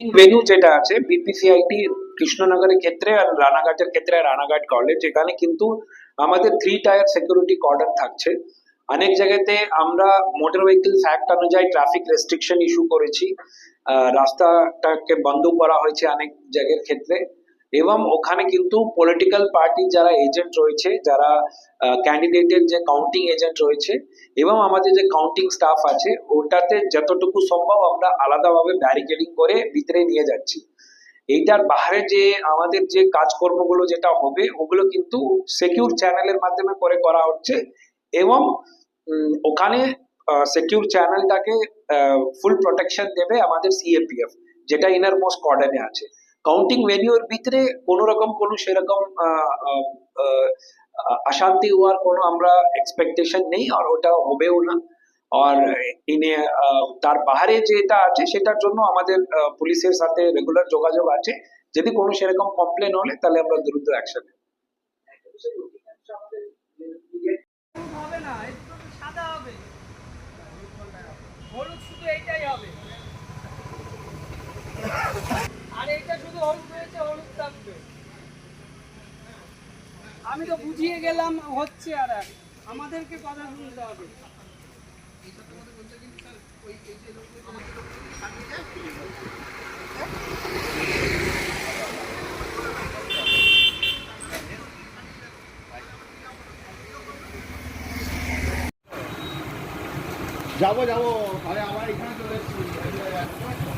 Venue যেটা আছে বিপিসিআইটি কৃষ্ণনগরের ক্ষেত্রে আর রানাঘাটের ক্ষেত্রে রানাঘাট কলেজ এখানে কিন্তু আমাদের থ্রি টায়ার সিকিউরিটি কর্ডন থাকছে। অনেক জায়গাতে আমরা মোটর ভেহিকলস অ্যাক্ট অনুযায়ী ট্রাফিক রেস্ট্রিকশন ইস্যু করেছি। রাস্তাটাকে বন্ধ করা হয়েছে অনেক জায়গার ক্ষেত্রে। এবং ওখানে কিন্তু পলিটিক্যাল পার্টি যারা এজেন্ট রয়েছে, যারা ক্যান্ডিডেটের যে কাউন্টিং এজেন্ট রয়েছে এবং আমাদের যে কাউন্টিং স্টাফ আছে, ওটাতে যতটুকু সম্ভব আমরা আলাদাভাবে ব্যারিকেডিং করে ভিতরে নিয়ে যাচ্ছি। এইটার বাইরে যে আমাদের যে কাজকর্মগুলো যেটা হবে, ওগুলো কিন্তু সিকিউর চ্যানেলের মাধ্যমে করে করা হচ্ছে এবং ওখানে সিকিউর চ্যানেলটাকে ফুল প্রোটেকশন দেবে আমাদের সিএপিএফ যেটা ইনার মোস্ট কর্ডানে আছে। কাউন্টিং ভেনিউর ভিতরে কোনো রকম কোনো সেরকম অশান্তি হওয়ার কোনো আমরা এক্সপেকটেশন নেই আর ওটা হবেও না। আর ইনে তার বাইরে যেটা আছে সেটার জন্য আমাদের পুলিশের সাথে রেগুলার যোগাযোগ আছে। যদি কোনো সেরকম কমপ্লেন হলে তাহলে আমরা দ্রুত অ্যাকশন হবে না সাদা হবে। হলুদ শুধু এইটাই হবে। আর এটা শুধু হলুদ হয়েছে হলুদ থাকবে। আমি তো বুঝিয়ে গেলাম, হচ্ছে আর এক। আমাদেরকে কথা শুনতে হবে। যাব যাব। আরে আমার এখানে চলে এসেছি।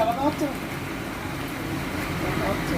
আলাদা হচ্ছে? হচ্ছে।